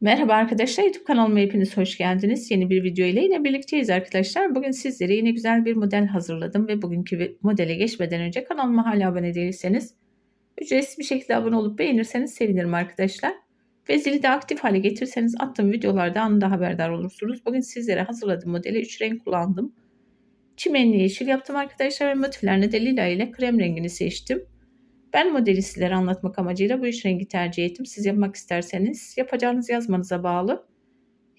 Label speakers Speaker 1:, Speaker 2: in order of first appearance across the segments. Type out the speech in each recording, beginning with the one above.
Speaker 1: Merhaba arkadaşlar YouTube kanalıma hepiniz hoş geldiniz. Yeni bir video ile yine birlikteyiz arkadaşlar. Bugün sizlere yine güzel bir model hazırladım ve bugünkü modele geçmeden önce kanalıma hala abone değilseniz ücretsiz bir şekilde abone olup beğenirseniz sevinirim arkadaşlar. Ve zili de aktif hale getirirseniz attığım videolarda anında haberdar olursunuz. Bugün sizlere hazırladığım modeli 3 renk kullandım. Çimenli yeşil yaptım arkadaşlar ve motiflerini de lila ile krem rengini seçtim. Ben modeli sizlere anlatmak amacıyla bu üç rengi tercih ettim. Siz yapmak isterseniz yapacağınız yazmanıza bağlı.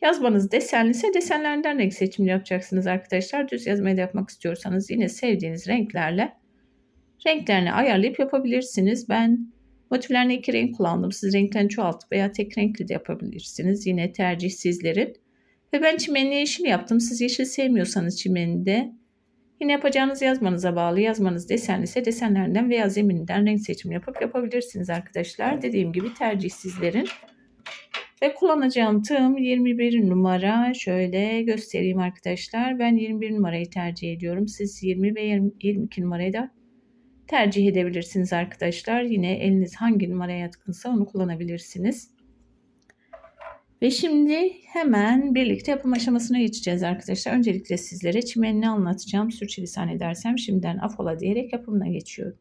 Speaker 1: Yazmanız desenliyse desenlerden renk seçimini yapacaksınız arkadaşlar. Düz yazmayı da yapmak istiyorsanız yine sevdiğiniz renklerle renklerini ayarlayıp yapabilirsiniz. Ben motiflerine iki renk kullandım. Siz renklerini çoğaltıp veya tek renkli de yapabilirsiniz. Yine tercih sizlerin. Ve ben çimenli yeşil yaptım. Siz yeşil sevmiyorsanız çimeni de Yine yapacağınız yazmanıza bağlı. Yazmanız desenli ise desenlerden veya zemininden renk seçimi yapıp yapabilirsiniz arkadaşlar. Dediğim gibi tercih sizlerin. Ve kullanacağım tığım 21 numara. Şöyle göstereyim arkadaşlar. Ben 21 numarayı tercih ediyorum. Siz 20 ve 22 numarayı da tercih edebilirsiniz arkadaşlar. Yine eliniz hangi numaraya yatkınsa onu kullanabilirsiniz. Ve şimdi hemen birlikte yapım aşamasına geçeceğiz arkadaşlar. Öncelikle sizlere çimenini anlatacağım. Sürçülisan edersem şimdiden afola diyerek yapımına geçiyorum.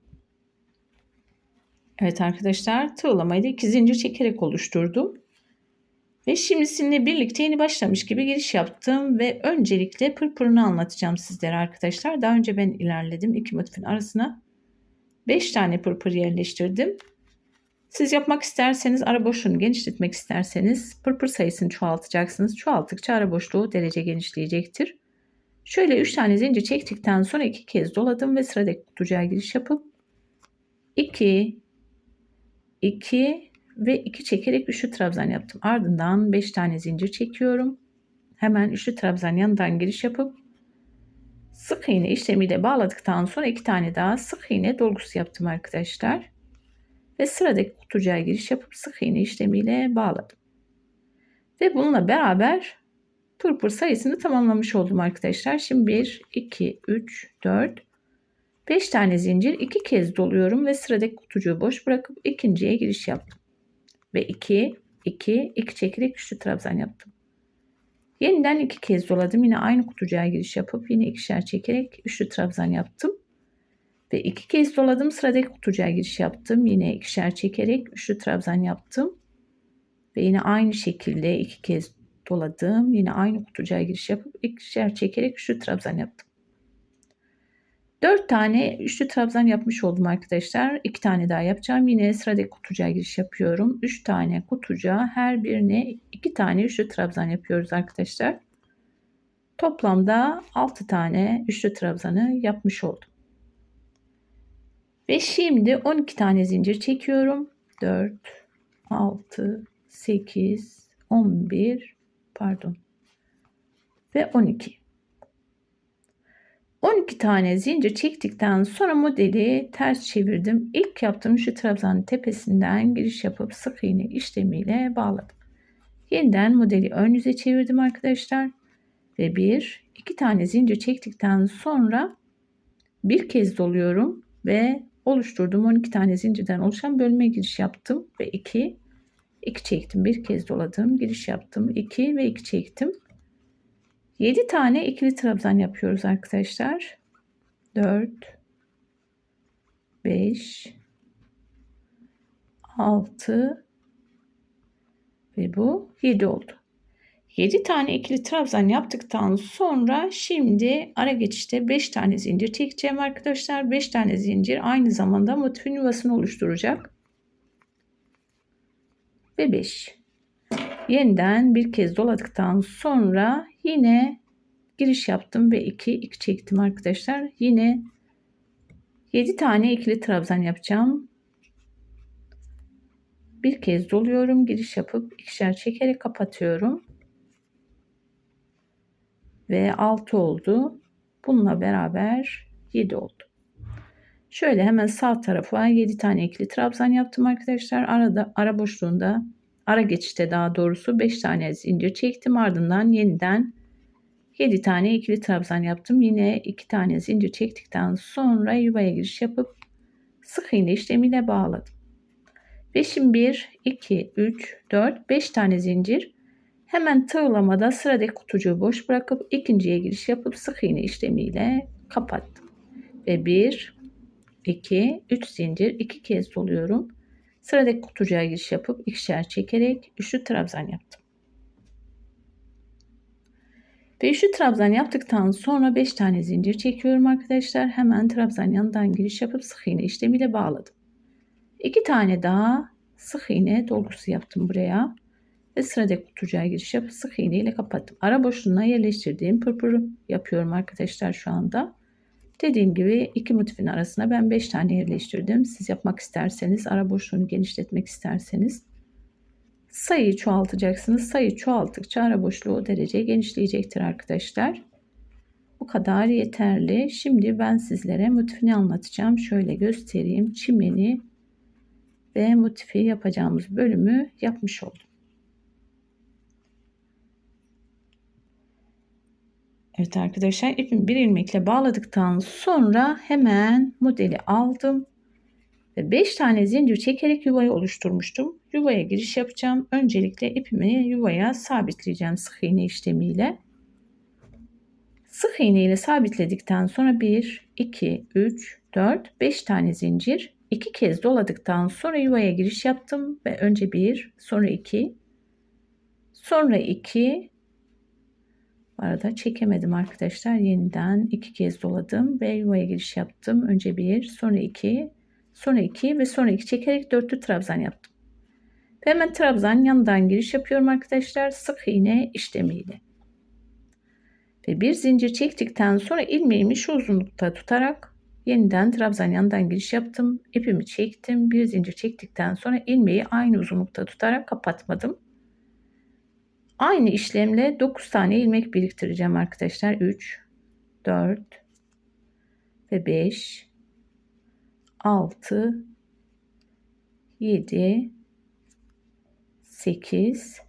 Speaker 1: Evet arkadaşlar tığlamayı da iki zincir çekerek oluşturdum. Ve şimdi sizinle birlikte yeni başlamış gibi giriş yaptım ve öncelikle pırpırını anlatacağım sizlere arkadaşlar. Daha önce ben ilerledim iki motifin arasına 5 tane pırpır yerleştirdim. Siz yapmak isterseniz ara boşluğunu genişletmek isterseniz pırpır sayısını çoğaltacaksınız. Çoğalttıkça ara boşluğu derece genişleyecektir. Şöyle 3 tane zincir çektikten sonra iki kez doladım ve sıradaki kutucuğa giriş yapıp 2 2 ve 2 çekerek üçlü trabzan yaptım. Ardından 5 tane zincir çekiyorum. Hemen üçlü trabzan yanından giriş yapıp sık iğne işlemiyle bağladıktan sonra iki tane daha sık iğne dolgusu yaptım arkadaşlar ve sıradaki kutucuğa giriş yapıp sık iğne işlemiyle bağladım. Ve bununla beraber pırpır sayısını tamamlamış oldum arkadaşlar. Şimdi 1, 2, 3, 4, 5 tane zincir 2 kez doluyorum ve sıradaki kutucuğu boş bırakıp ikinciye giriş yaptım. Ve 2, 2, 2 çekerek üçlü trabzan yaptım. Yeniden iki kez doladım. Yine aynı kutucuğa giriş yapıp yine ikişer çekerek üçlü trabzan yaptım. Ve iki kez doladım. Sıradaki kutucuğa giriş yaptım. Yine ikişer çekerek üçlü trabzan yaptım. Ve yine aynı şekilde iki kez doladım. Yine aynı kutucuğa giriş yapıp ikişer çekerek üçlü trabzan yaptım. Dört tane üçlü trabzan yapmış oldum arkadaşlar. İki tane daha yapacağım. Yine sıradaki kutucuğa giriş yapıyorum. Üç tane kutucuğa her birine iki tane üçlü trabzan yapıyoruz arkadaşlar. Toplamda altı tane üçlü trabzanı yapmış oldum. Ve şimdi 12 tane zincir çekiyorum. 4, 6, 8, 11, pardon. Ve 12. 12 tane zincir çektikten sonra modeli ters çevirdim. İlk yaptığım şu trabzanın tepesinden giriş yapıp sık iğne işlemiyle bağladım. Yeniden modeli ön yüze çevirdim arkadaşlar. Ve bir, iki tane zincir çektikten sonra bir kez doluyorum ve oluşturdum. 12 tane zincirden oluşan bölme giriş yaptım ve 2 2 çektim. Bir kez doladım. Giriş yaptım. 2 ve 2 çektim. 7 tane ikili trabzan yapıyoruz arkadaşlar. 4 5 6 ve bu 7 oldu. 7 tane ikili trabzan yaptıktan sonra şimdi ara geçişte 5 tane zincir çekeceğim arkadaşlar. 5 tane zincir aynı zamanda motifin yuvasını oluşturacak. Ve 5. Yeniden bir kez doladıktan sonra yine giriş yaptım ve 2 2 çektim arkadaşlar. Yine 7 tane ikili trabzan yapacağım. Bir kez doluyorum, giriş yapıp ikişer çekerek kapatıyorum ve 6 oldu. Bununla beraber 7 oldu. Şöyle hemen sağ tarafa 7 tane ikili trabzan yaptım arkadaşlar. Arada ara boşluğunda ara geçişte daha doğrusu 5 tane zincir çektim. Ardından yeniden 7 tane ikili trabzan yaptım. Yine 2 tane zincir çektikten sonra yuvaya giriş yapıp sık iğne işlemiyle bağladım. Ve şimdi 1, 2, 3, 4, 5 tane zincir. Hemen tığlamada sıradaki kutucuğu boş bırakıp ikinciye giriş yapıp sık iğne işlemiyle kapattım. Ve 1, 2, 3 zincir 2 kez doluyorum. Sıradaki kutucuğa giriş yapıp ikişer çekerek üçlü trabzan yaptım. Ve üçlü trabzan yaptıktan sonra 5 tane zincir çekiyorum arkadaşlar. Hemen trabzan yanından giriş yapıp sık iğne işlemiyle bağladım. 2 tane daha sık iğne dolgusu yaptım buraya. Ve sıradaki kutucuğa giriş yapıp sık iğne ile kapattım. Ara boşluğuna yerleştirdiğim pırpır yapıyorum arkadaşlar şu anda. Dediğim gibi iki motifin arasına ben 5 tane yerleştirdim. Siz yapmak isterseniz, ara boşluğunu genişletmek isterseniz sayıyı çoğaltacaksınız. Sayı çoğalttıkça ara boşluğu o derece genişleyecektir arkadaşlar. Bu kadar yeterli. Şimdi ben sizlere motifini anlatacağım. Şöyle göstereyim. Çimeni ve motifi yapacağımız bölümü yapmış oldum. Evet arkadaşlar ipimi bir ilmekle bağladıktan sonra hemen modeli aldım. Ve 5 tane zincir çekerek yuvayı oluşturmuştum. Yuvaya giriş yapacağım. Öncelikle ipimi yuvaya sabitleyeceğim sık iğne işlemiyle. Sık iğne ile sabitledikten sonra 1, 2, 3, 4, 5 tane zincir. 2 kez doladıktan sonra yuvaya giriş yaptım ve önce 1, sonra 2, sonra 2, arada çekemedim arkadaşlar. Yeniden iki kez doladım ve giriş yaptım. Önce bir, sonra iki, sonra iki ve sonra iki çekerek dörtlü trabzan yaptım. Ve hemen trabzan yanından giriş yapıyorum arkadaşlar. Sık iğne işlemiyle. Ve bir zincir çektikten sonra ilmeğimi şu uzunlukta tutarak yeniden trabzan yanından giriş yaptım. İpimi çektim. Bir zincir çektikten sonra ilmeği aynı uzunlukta tutarak kapatmadım. Aynı işlemle 9 tane ilmek biriktireceğim arkadaşlar. 3, 4 ve 5, 6, 7, 8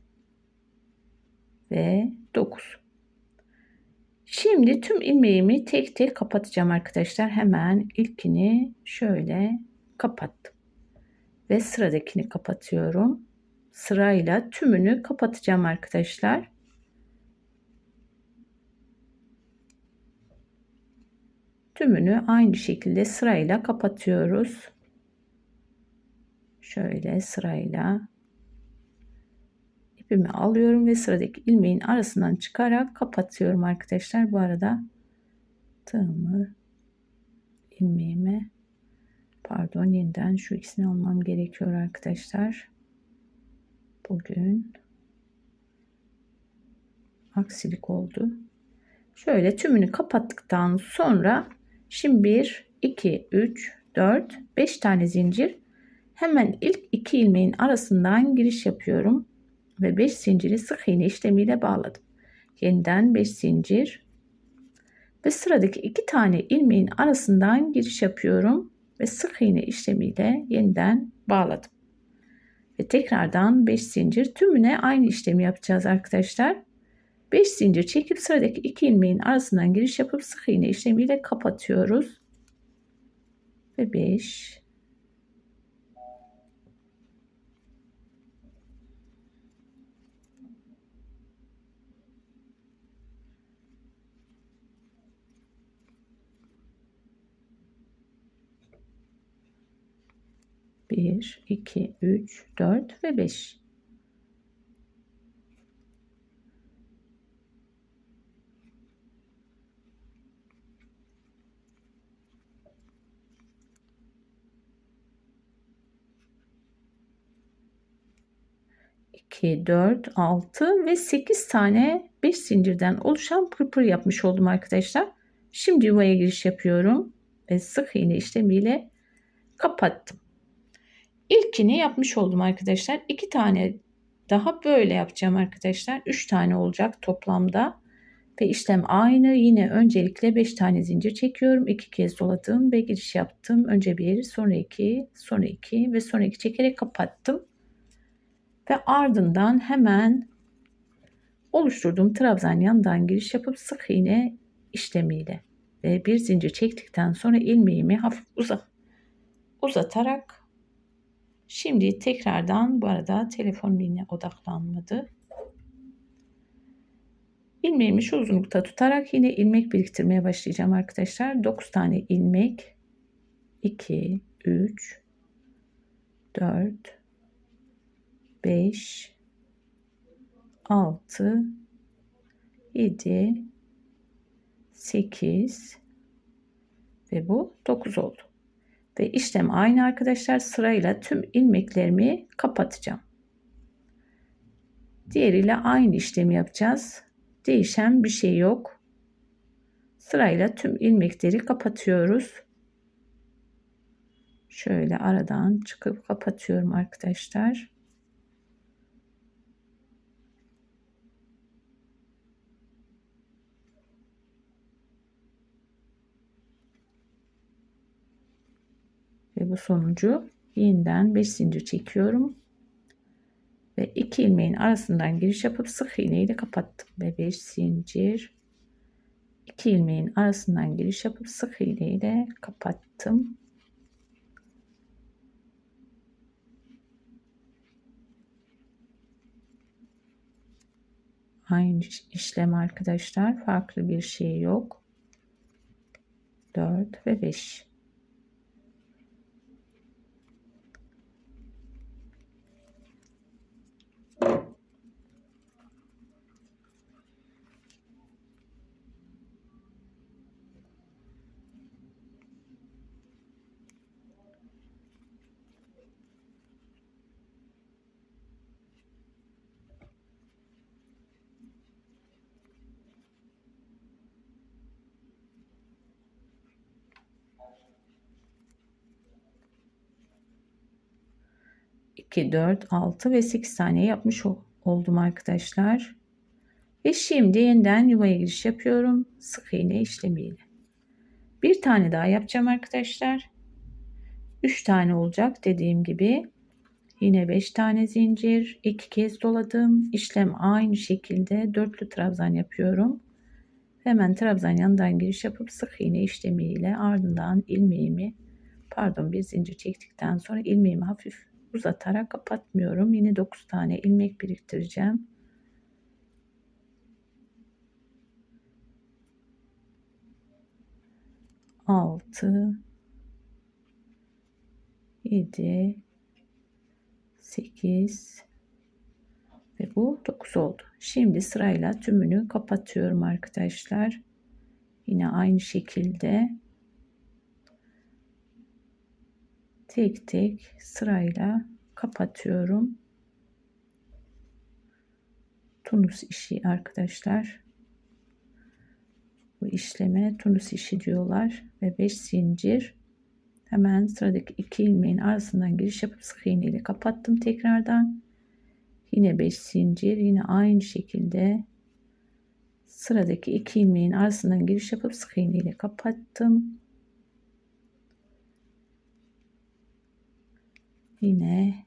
Speaker 1: ve 9. Şimdi tüm ilmeğimi tek tek kapatacağım arkadaşlar. Hemen ilkini şöyle kapattım. Ve sıradakini kapatıyorum sırayla tümünü kapatacağım arkadaşlar. Tümünü aynı şekilde sırayla kapatıyoruz. Şöyle sırayla ipimi alıyorum ve sıradaki ilmeğin arasından çıkarak kapatıyorum arkadaşlar. Bu arada tığımı ilmeğime pardon yeniden şu ikisini almam gerekiyor arkadaşlar bugün aksilik oldu. Şöyle tümünü kapattıktan sonra şimdi 1, 2, 3, 4, 5 tane zincir hemen ilk iki ilmeğin arasından giriş yapıyorum ve 5 zinciri sık iğne işlemiyle bağladım. Yeniden 5 zincir ve sıradaki iki tane ilmeğin arasından giriş yapıyorum ve sık iğne işlemiyle yeniden bağladım. Ve tekrardan 5 zincir tümüne aynı işlemi yapacağız arkadaşlar. 5 zincir çekip sıradaki 2 ilmeğin arasından giriş yapıp sık iğne işlemiyle kapatıyoruz. Ve 5 1, 2, 3, 4 ve 5. İki, dört, altı ve sekiz tane beş zincirden oluşan pırpır yapmış oldum arkadaşlar. Şimdi yuvaya giriş yapıyorum ve sık iğne işlemiyle kapattım. İlkini yapmış oldum arkadaşlar. İki tane daha böyle yapacağım arkadaşlar. Üç tane olacak toplamda. Ve işlem aynı. Yine öncelikle 5 tane zincir çekiyorum. 2 kez doladım ve giriş yaptım. Önce 1, sonra 2, sonra 2 ve sonra 2 çekerek kapattım. Ve ardından hemen oluşturduğum trabzan yandan giriş yapıp sık iğne işlemiyle ve bir zincir çektikten sonra ilmeğimi hafif uzat uzatarak Şimdi tekrardan bu arada telefon yine odaklanmadı. İlmeğimi şu uzunlukta tutarak yine ilmek biriktirmeye başlayacağım arkadaşlar. 9 tane ilmek 2 3 4 5 6 7 8 ve bu 9 oldu. Ve işlem aynı arkadaşlar sırayla tüm ilmeklerimi kapatacağım. Diğeriyle aynı işlemi yapacağız. Değişen bir şey yok. Sırayla tüm ilmekleri kapatıyoruz. Şöyle aradan çıkıp kapatıyorum arkadaşlar. Ve bu sonucu yeniden 5 zincir çekiyorum. Ve iki ilmeğin arasından giriş yapıp sık iğne ile kapattım. Ve 5 zincir. iki ilmeğin arasından giriş yapıp sık iğne ile kapattım. Aynı işlem arkadaşlar. Farklı bir şey yok. 4 ve 5. 2, 4, 6 ve 8 tane yapmış oldum arkadaşlar. Ve şimdi yeniden yuvaya giriş yapıyorum. Sık iğne işlemiyle. Bir tane daha yapacağım arkadaşlar. 3 tane olacak dediğim gibi. Yine 5 tane zincir. 2 kez doladım. İşlem aynı şekilde dörtlü trabzan yapıyorum. Hemen trabzan yanından giriş yapıp sık iğne işlemiyle ardından ilmeğimi pardon bir zincir çektikten sonra ilmeğimi hafif uzatarak kapatmıyorum. Yine 9 tane ilmek biriktireceğim. Altı, yedi, sekiz ve bu dokuz oldu. Şimdi sırayla tümünü kapatıyorum arkadaşlar. Yine aynı şekilde tek tek sırayla kapatıyorum. Tunus işi arkadaşlar. Bu işleme tunus işi diyorlar ve 5 zincir hemen sıradaki iki ilmeğin arasından giriş yapıp sık iğne ile kapattım tekrardan. Yine 5 zincir yine aynı şekilde sıradaki iki ilmeğin arasından giriş yapıp sık iğne ile kapattım. Yine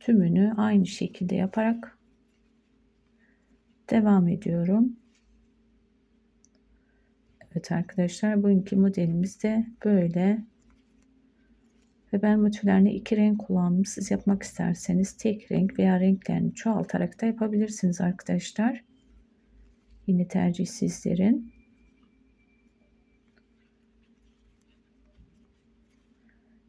Speaker 1: tümünü aynı şekilde yaparak devam ediyorum. Evet arkadaşlar bugünkü modelimiz de böyle. Ve ben motiflerini iki renk kullandım. Siz yapmak isterseniz tek renk veya renklerini çoğaltarak da yapabilirsiniz arkadaşlar. Yine tercih sizlerin.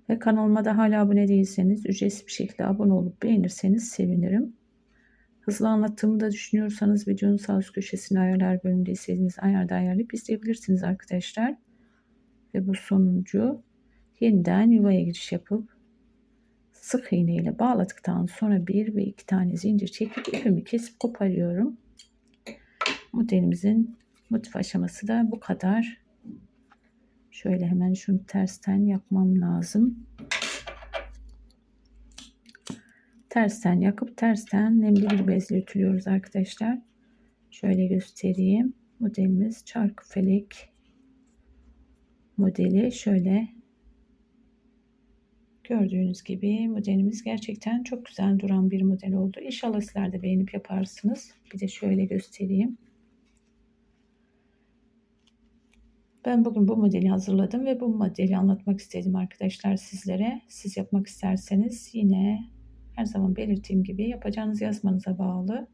Speaker 1: Ve kanalıma da hala abone değilseniz ücretsiz bir şekilde abone olup beğenirseniz sevinirim. Hızlı anlattığımı da düşünüyorsanız videonun sağ üst köşesine ayarlar bölümünde istediğiniz ayarda ayarlayıp izleyebilirsiniz arkadaşlar. Ve bu sonuncu yeniden yuvaya giriş yapıp sık iğne ile bağladıktan sonra bir ve iki tane zincir çekip ipimi kesip koparıyorum. Modelimizin motif aşaması da bu kadar. Şöyle hemen şunu tersten yapmam lazım. Tersten yakıp tersten nemli bir bezle ütülüyoruz arkadaşlar. Şöyle göstereyim. Modelimiz çarkı felek modeli şöyle gördüğünüz gibi modelimiz gerçekten çok güzel duran bir model oldu. İnşallah sizler de beğenip yaparsınız. Bir de şöyle göstereyim. Ben bugün bu modeli hazırladım ve bu modeli anlatmak istedim arkadaşlar sizlere. Siz yapmak isterseniz yine her zaman belirttiğim gibi yapacağınız yazmanıza bağlı.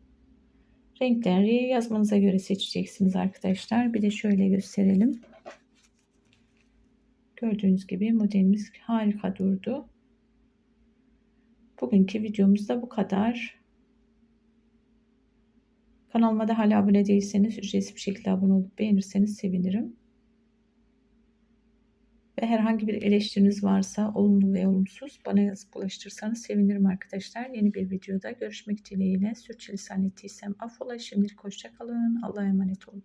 Speaker 1: Renkleri yazmanıza göre seçeceksiniz arkadaşlar. Bir de şöyle gösterelim. Gördüğünüz gibi modelimiz harika durdu. Bugünkü videomuz da bu kadar. Kanalıma da hala abone değilseniz ücretsiz bir şekilde abone olup beğenirseniz sevinirim. Ve herhangi bir eleştiriniz varsa olumlu ve olumsuz bana yazıp ulaştırırsanız sevinirim arkadaşlar. Yeni bir videoda görüşmek dileğiyle. Sürçülisan ettiysem affola. Şimdilik hoşçakalın. Allah'a emanet olun.